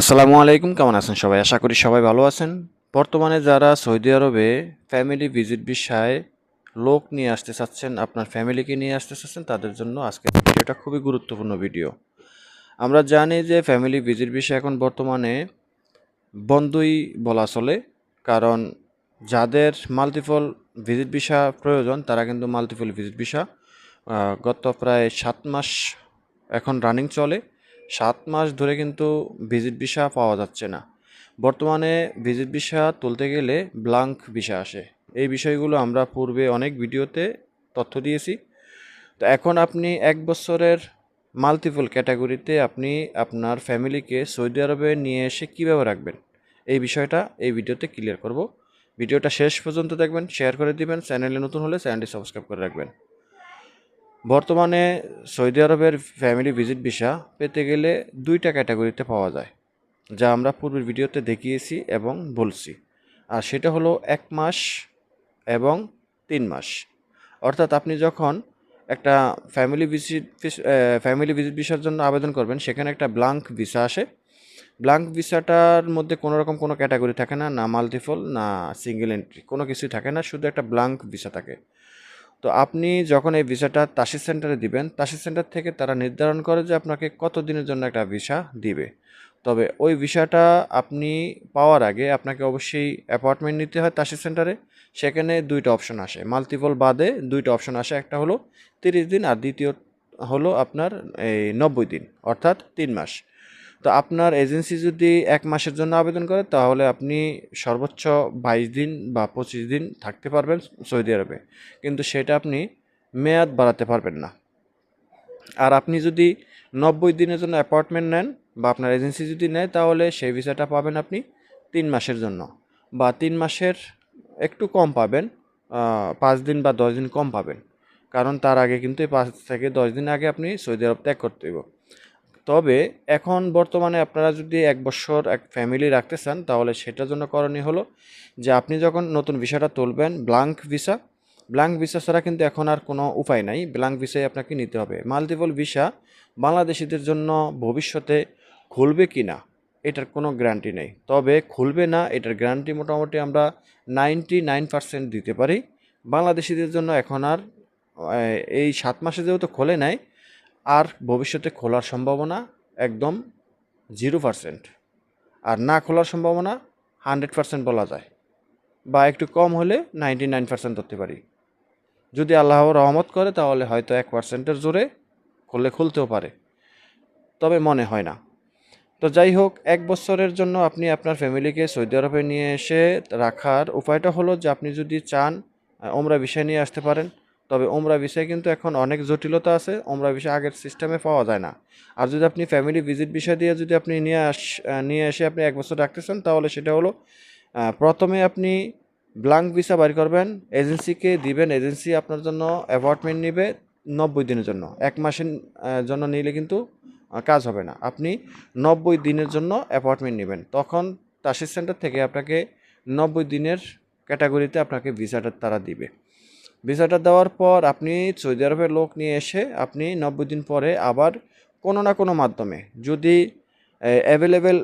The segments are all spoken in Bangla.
আসসালামু আলাইকুম, কেমন আছেন সবাই? আশা করি সবাই ভালো আছেন। বর্তমানে যারা সৌদি আরবে ফ্যামিলি ভিজিট বিষয়ে লোক নিয়ে আসতে চাচ্ছেন, আপনার ফ্যামিলিকে নিয়ে আসতে চাচ্ছেন, তাদের জন্য আজকের ভিডিওটা খুবই গুরুত্বপূর্ণ ভিডিও আমরা জানি যে ফ্যামিলি ভিজিট বিষয় এখন বর্তমানে বন্ধই বলা চলে, কারণ যাদের মাল্টিপল ভিজিট ভিসা প্রয়োজন, তারা কিন্তু মাল্টিপল ভিজিট ভিসা গত প্রায় সাত মাস এখন রানিং চলে। সাত মাস ধরে কিন্তু ভিজিট ভিসা পাওয়া যাচ্ছে না। বর্তমানে ভিজিট ভিসা তুলতে গেলে ব্লাঙ্ক ভিসা আসে। এই বিষয়গুলো আমরা পূর্বে অনেক ভিডিওতে তথ্য দিয়েছি। তো এখন আপনি এক বছরের মাল্টিপল ক্যাটাগরিতে আপনি আপনার ফ্যামিলিকে সৌদি আরবে নিয়ে এসে কীভাবে রাখবেন? এই বিষয়টা এই ভিডিওতে ক্লিয়ার করব। ভিডিওটা শেষ পর্যন্ত দেখবেন শেয়ার করে দিবেন, চ্যানেলে নতুন হলে চ্যানেলটি সাবস্ক্রাইব করে রাখবেন। বর্তমানে সৌদি আরবের ফ্যামিলি ভিজিট ভিসা পেতে গেলে দুইটা ক্যাটাগরিতে পাওয়া যায়, যা আমরা পূর্বের ভিডিওতে দেখিয়েছি এবং বলছি। আর সেটা হলো এক মাস এবং তিন মাস। অর্থাৎ আপনি যখন একটা ফ্যামিলি ভিজিট ফ্যামিলি ভিজিট ভিসার জন্য আবেদন করবেন, সেখানে একটা ব্লাঙ্ক ভিসা আসে। ব্লাঙ্ক ভিসাটার মধ্যে কোনো রকম কোনো ক্যাটাগরি থাকে না না মাল্টিপল, না সিঙ্গেল এন্ট্রি, কোনো কিছুই থাকে না, শুধু একটা ব্লাঙ্ক ভিসা থাকে। তো আপনি যখন এই ভিসাটা তাসির সেন্টারে দিবেন, তাসির সেন্টার থেকে তারা নির্ধারণ করে যে আপনাকে কত দিনের জন্য একটা ভিসা দিবে। তবে ওই ভিসাটা আপনি পাওয়ার আগে আপনাকে অবশ্যই অ্যাপার্টমেন্ট নিতে হয় তাসির সেন্টারে। সেখানে দুইটা অপশন আসে। মাল্টিপল বাদে দুইটা অপশন আসে। একটা হলো তিরিশ দিন আর দ্বিতীয় হলো আপনার এই নব্বই দিন, অর্থাৎ তিন মাস। তো আপনার এজেন্সি যদি এক মাসের জন্য আবেদন করে, তাহলে আপনি সর্বোচ্চ বাইশ দিন বা পঁচিশ দিন থাকতে পারবেন সৌদি আরবে। কিন্তু সেটা আপনি মেয়াদ বাড়াতে পারবেন না। আর আপনি যদি নব্বই দিনের জন্য অ্যাপার্টমেন্ট নেন বা আপনার এজেন্সি যদি নেয়, তাহলে সেই ভিসাটা পাবেন আপনি তিন মাসের জন্য। বা তিন মাসের একটু কম পাবেন পাঁচ দিন বা দশ দিন কম পাবেন। কারণ তার আগে কিন্তু এই পাঁচ থেকে দশ দিন আগে আপনি সৌদি আরব ত্যাগ করতে হবে তবে এখন বর্তমানে আপনারা যদি এক বছর এক ফ্যামিলি রাখতে চান, তাহলে সেটার জন্য করণীয় হলো যে আপনি যখন নতুন ভিসাটা তুলবেন ব্লাঙ্ক ভিসা ব্লাঙ্ক ভিসা ছাড়া কিন্তু এখন আর কোনো উপায় নাই। ব্লাঙ্ক ভিসাই আপনাকে নিতে হবে। মাল্টিপল ভিসা বাংলাদেশিদের জন্য ভবিষ্যতে খুলবে কি না, এটার কোনো গ্যারান্টি নেই। তবে খুলবে না, এটার গ্যারান্টি মোটামুটি আমরা নাইনটি নাইন পার্সেন্ট দিতে পারি। বাংলাদেশিদের জন্য এখন আর এই সাত মাসে যেহেতু খোলে নেয় আর ভবিষ্যতে খোলার সম্ভাবনা একদম জিরো পার্সেন্ট। আর না খোলার সম্ভাবনা হান্ড্রেড পার্সেন্ট বলা যায়। বা একটু কম হলে নাইনটি নাইন পার্সেন্ট ধরতে পারি। যদি আল্লাহ রহমত করে তাহলে হয়তো এক পার্সেন্টের জোরে খুললে খুলতেও পারে। তবে মনে হয় না। তো যাই হোক, এক বছরের জন্য আপনি আপনার ফ্যামিলিকে সৌদি আরবে নিয়ে এসে রাখার উপায়টা হলো যে আপনি যদি চান ওমরা বিষয় নিয়ে আসতে পারেন। তবে ওমরা বিষয়ে কিন্তু এখন অনেক জটিলতা আছে, ওমরা বিষয় আগের সিস্টেমে পাওয়া যায় না। আর যদি আপনি ফ্যামিলি ভিজিট বিষয় দিয়ে যদি আপনি নিয়ে আস নিয়ে এসে আপনি এক বছর রাখতে চান তাহলে সেটা হলো প্রথমে আপনি ব্লাঙ্ক ভিসা বাড়ি করবেন এজেন্সিকে দিবেন এজেন্সি আপনার জন্য অ্যাপয়েন্টমেন্ট নেবে নব্বই দিনের জন্য। এক মাসের জন্য নিলে কিন্তু কাজ হবে না। আপনি নব্বই দিনের জন্য অ্যাপয়েন্টমেন্ট নেবেন। তখন তাসির সেন্টার থেকে আপনাকে নব্বই দিনের ক্যাটাগরিতে আপনাকে ভিসাটা তারা দিবে। ভিসাটা দেওয়ার পর আপনি সৌদি আরবের লোক নিয়ে এসে আপনি নব্বই দিন পরে আবার কোনো না কোনো মাধ্যমে যদি অ্যাভেলেবেল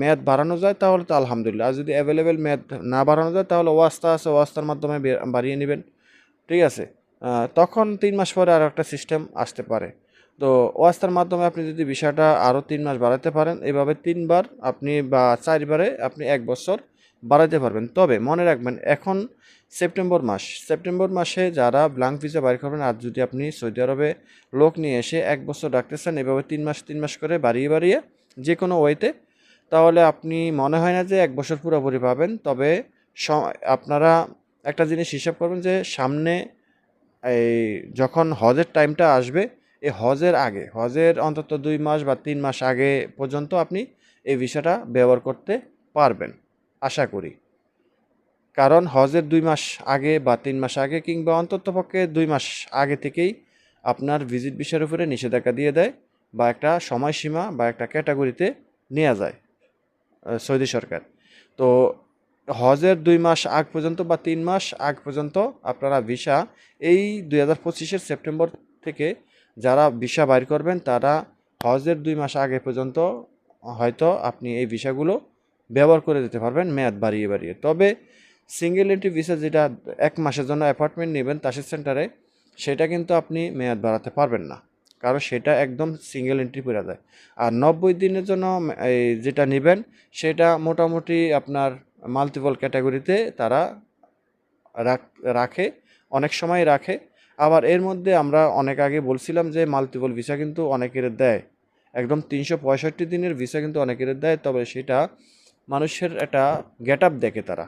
মেয়াদ বাড়ানো যায় তাহলে তো আলহামদুলিল্লাহ। আর যদি অ্যাভেলেবেল মেয়াদ না বাড়ানো যায় তাহলে ওয়াস্তা আছে, ওয়াস্তার মাধ্যমে বাড়িয়ে নেবেন। ঠিক আছে? তখন তিন মাস পরে আর একটা সিস্টেম আসতে পারে। তো ওয়াস্তার মাধ্যমে আপনি যদি বিষয়টা আরও তিন মাস বাড়াতে পারেন, এভাবে তিনবার আপনি বা চারবারে আপনি এক বছর বাড়াতে পারবেন। তবে মনে রাখবেন, এখন সেপ্টেম্বর মাস। সেপ্টেম্বর মাসে যারা ব্লাঙ্ক ভিসা বাইর করবেন, আর যদি আপনি সৌদি আরবে লোক নিয়ে এসে এক বছর রাখতে চান এভাবে তিন মাস তিন মাস করে বাড়িয়ে বাড়িয়ে যে কোনো ওয়েতে, তাহলে আপনি মনে হয় না যে এক বছর পুরোপুরি পাবেন। তবে আপনারা একটা জিনিস হিসাব করবেন যে সামনে এই যখন হজের টাইমটা আসবে এই হজের আগে, হজের অন্তত দুই মাস বা তিন মাস আগে পর্যন্ত আপনি এই ভিসাটা ব্যবহার করতে পারবেন। আশা করি। কারণ হজের দুই মাস আগে বা তিন মাস আগে কিংবা অন্ততপক্ষে দুই মাস আগে থেকেই আপনার ভিজিট বিষয়ের উপরে নিষেধাজ্ঞা দিয়ে দেয় বা একটা সময়সীমা বা একটা ক্যাটাগরিতে নেওয়া যায় সৌদি সরকার। তো হজের দুই মাস আগ পর্যন্ত বা তিন মাস আগ পর্যন্ত আপনারা ভিসা এই দুই হাজার পঁচিশের সেপ্টেম্বর থেকে যারা ভিসা বাইর করবেন, তারা হজের দুই মাস আগে পর্যন্ত হয়তো আপনি এই ভিসাগুলো ব্যবহার করে দিতে পারবেন, মেয়াদ বাড়িয়ে বাড়িয়ে। তবে সিঙ্গেল এন্ট্রি ভিসা যেটা এক মাসের জন্য অ্যাপার্টমেন্ট নেবেন তাসির সেন্টারে সেটা কিন্তু আপনি মেয়াদ বাড়াতে পারবেন না। কারণ সেটা একদম সিঙ্গেল এন্ট্রি পড়ে যায়। আর নব্বই দিনের জন্য এই যেটা নেবেন, সেটা মোটামুটি আপনার মাল্টিপল ক্যাটাগরিতে তারা রাখ- রাখে, অনেক সময় রাখে। আবার এর মধ্যে আমরা অনেক আগে বলছিলাম যে মাল্টিপল ভিসা কিন্তু অনেকের দেয়। একদম তিনশো পঁয়ষট্টি দিনের ভিসা কিন্তু অনেকের দেয়, তবে সেটা মানুষের একটা গেট আপ দেখে তারা।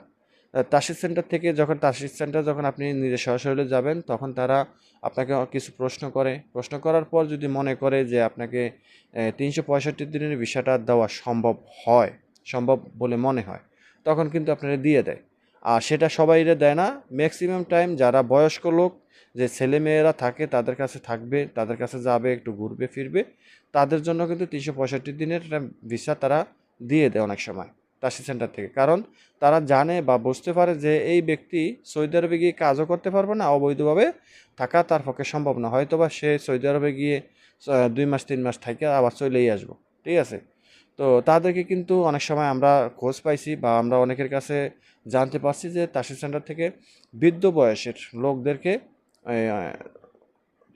তাসির সেন্টার থেকে যখন তাসির সেন্টার যখন আপনি নিজে সরাসরি যাবেন, তখন তারা আপনাকে কিছু প্রশ্ন করে। প্রশ্ন করার পর যদি মনে করে যে আপনাকে তিনশো পঁয়ষট্টি দিনের ভিসাটা দেওয়া সম্ভব হয়, সম্ভব বলে মনে হয়, তখন কিন্তু আপনারা দিয়ে দেয়। আর সেটা সবাইরে দেয় না। ম্যাক্সিমাম টাইম যারা বয়স্ক লোক, যে ছেলে মেয়েরা থাকে, তাদের কাছে থাকবে, তাদের কাছে যাবে, একটু ঘুরবে, ফিরবে, তাদের জন্য কিন্তু তিনশো পঁয়ষট্টি দিনের ভিসা তারা দিয়ে দেয় অনেক সময়। তাসি সেন্টার থেকে। কারণ তারা জানে বা বুঝতে পারে যে এই ব্যক্তি সৌদি আরবে গিয়ে কাজও করতে পারবে না, অবৈধভাবে থাকা তার পক্ষে সম্ভব না। হয়তো বা সে সৌদি আরবে গিয়ে দুই মাস, তিন মাস থাকে আবার চলেই আসব। ঠিক আছে? তো তাদেরকে কিন্তু অনেক সময় আমরা খোঁজ পাইছি বা আমরা অনেকের কাছে জানতে পারছি যে তাসির সেন্টার থেকে বৃদ্ধ বয়সের লোকদেরকে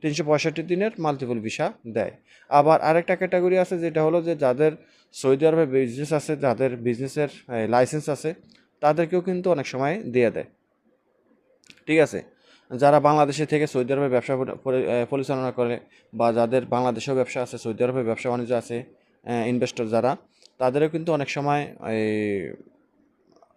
তিনশো পঁয়ষট্টি দিনের মাল্টিপল ভিসা দেয়। আবার আরেকটা ক্যাটাগরি আছে যেটা হলো যে যাদের সৌদি আরবে বিজনেস আছে, যাদের বিজনেসের লাইসেন্স আছে, তাদেরকেও কিন্তু অনেক সময় দিয়ে দেয়। ঠিক আছে? যারা বাংলাদেশে থেকে সৌদি আরবে ব্যবসা পরিচালনা করে বা যাদের বাংলাদেশেও ব্যবসা আছে, সৌদি আরবে ব্যবসা বাণিজ্য আছে ইনভেস্টর যারা, তাদেরও কিন্তু অনেক সময়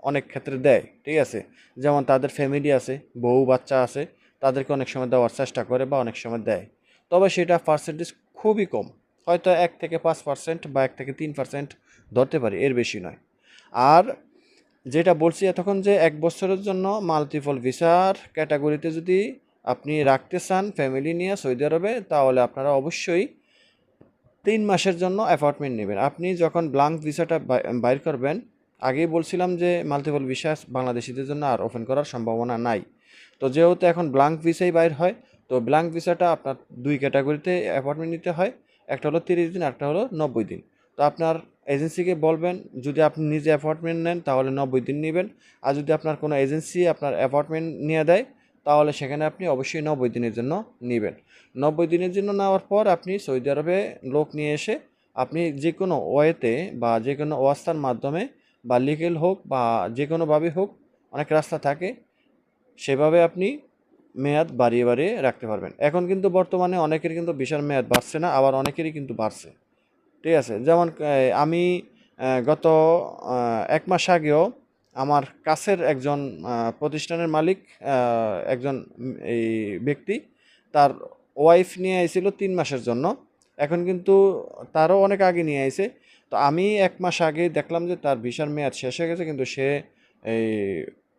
অনেক ক্ষেত্রে দেয়। ঠিক আছে? যেমন তাদের ফ্যামিলি আছে, বউ, বাচ্চা আছে, তাদেরকে অনেক সময় দেওয়ার চেষ্টা করে বা অনেক সময় দেয়। তবে সেটা পার্সেন্টেজ খুবই কম। হয়তো এক থেকে পাঁচ পার্সেন্ট বা এক থেকে তিন পার্সেন্ট ধরতে পারি, এর বেশি নয়। আর যেটা বলছি এতক্ষণ যে এক বছরের জন্য মাল্টিপল ভিসার ক্যাটাগরিতে যদি আপনি রাখতে চান ফ্যামিলি নিয়ে সৌদি আরবে, তাহলে আপনারা অবশ্যই তিন মাসের জন্য অ্যাপার্টমেন্ট নেবেন। আপনি যখন ব্লাঙ্ক ভিসাটা বাইর করবেন, আগেই বলছিলাম যে মাল্টিপল ভিসা বাংলাদেশিদের জন্য আর ওপেন করার সম্ভাবনা নাই। তো যেহেতু এখন ব্লাঙ্ক ভিসাই বাইর হয়, তো ব্লাঙ্ক ভিসাটা আপনার দুই ক্যাটাগরিতে অ্যাপার্টমেন্ট নিতে হয়। একটা হলো তিরিশ দিন একটা হলো নব্বই দিন। তো আপনার এজেন্সিকে বলবেন, যদি আপনি নিজে অ্যাপার্টমেন্ট নেন, তাহলে নব্বই দিন নেবেন। আর যদি আপনার কোনো এজেন্সি আপনার অ্যাপার্টমেন্ট নিয়ে দেয়, তাহলে সেখানে আপনি অবশ্যই নব্বই দিনের জন্য নেবেন। নব্বই দিনের জন্য নেওয়ার পর আপনি সৌদি আরবে লোক নিয়ে এসে আপনি যে কোনো ওয়েতে বা যে কোনো অবস্থার মাধ্যমে বা লিগেল হোক বা যে কোনোভাবে হোক, অনেক রাস্তা থাকে, সেভাবে আপনি মেয়াদ বাড়িয়ে বাড়িয়ে রাখতে পারবেন। এখন কিন্তু বর্তমানে অনেকের কিন্তু বিশাল মেয়াদ বাড়ছে না, আবার অনেকেরই কিন্তু বাড়ছে। ঠিক আছে? যেমন আমি গত এক মাস আগেও আমার কাছের একজন প্রতিষ্ঠানের মালিক একজন এই ব্যক্তি, তার ওয়াইফ নিয়ে আইছিল তিন মাসের জন্য। এখন কিন্তু তারও অনেক আগে নিয়ে আইছে। তো আমি এক মাস আগে দেখলাম যে তার ভিসার মেয়াদ শেষ হয়ে গেছে, কিন্তু সে এই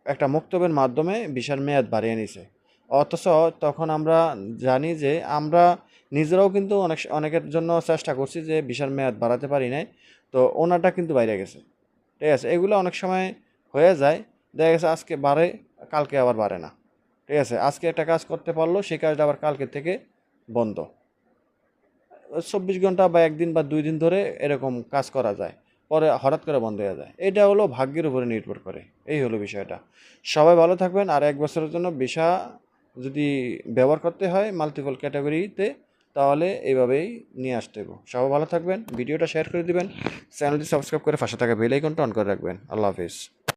একটা মুক্তবের মাধ্যমে ভিসার মেয়াদ বাড়িয়ে নিছে। অথচ তখন আমরা জানি যে আমরা নিজেরাও কিন্তু অনেক অনেকের জন্য চেষ্টা করছি যে ভিসার মেয়াদ বাড়াতে পারি নাই। তো ওনারটা কিন্তু বাইরে গেছে। ঠিক আছে? এগুলো অনেক সময় হয়ে যায়। দেখা গেছে আজকে বাড়ে, কালকে আবার বাড়ে না। ঠিক আছে? আজকে একটা কাজ করতে পারল, সেই কাজটা আবার কালকে থেকে বন্ধ। চব্বিশ ঘণ্টা বা একদিন বা দুই দিন ধরে এরকম কাজ করা যায়। পরে হঠাৎ করে বন্ধ হয়ে যায়। এটা হলো ভাগ্যের উপরে নির্ভর করে। এই হলো বিষয়টা। সবাই ভালো থাকবেন। আর এক বছরের জন্য ভিসা যদি ব্যবহার করতে হয় মাল্টিপল ক্যাটাগরিতে তাহলে এইভাবেই নিয়ে আসতে হবে সবাই ভালো থাকবেন, ভিডিওটা শেয়ার করে দিবেন চ্যানেলটি সাবস্ক্রাইব করে পাশে থাকা বেল আইকনটা অন করে রাখবেন। আল্লাহ হাফিজ।